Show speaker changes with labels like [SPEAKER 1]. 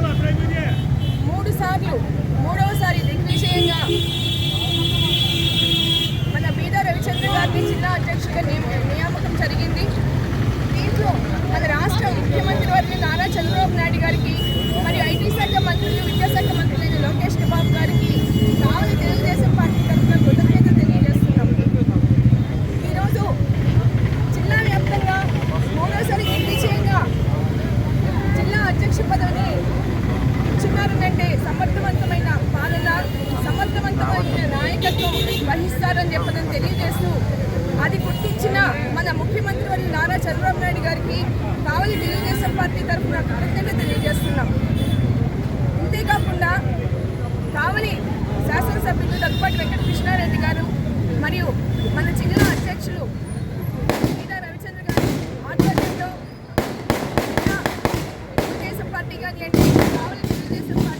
[SPEAKER 1] Давай, пройди చేస్తున్నారని చెప్పదని తెలియజేస్తూ అది గుర్తించిన మన ముఖ్యమంత్రి వారి నారా చంద్రబాబు నాయుడు గారికి కావలి తెలుగుదేశం పార్టీ తరఫున కృతజ్ఞత తెలియజేస్తున్నాం. అంతేకాకుండా కావలి శాసనసభ్యులు దగ్గపాటి వెంకట కృష్ణారెడ్డి గారు మరియు మన జిల్లా అధ్యక్షులు సీతా రవిచంద్ర గారు ఆధ్వర్యంలో తెలుగుదేశం పార్టీ కావలి తెలుగుదేశం పార్టీ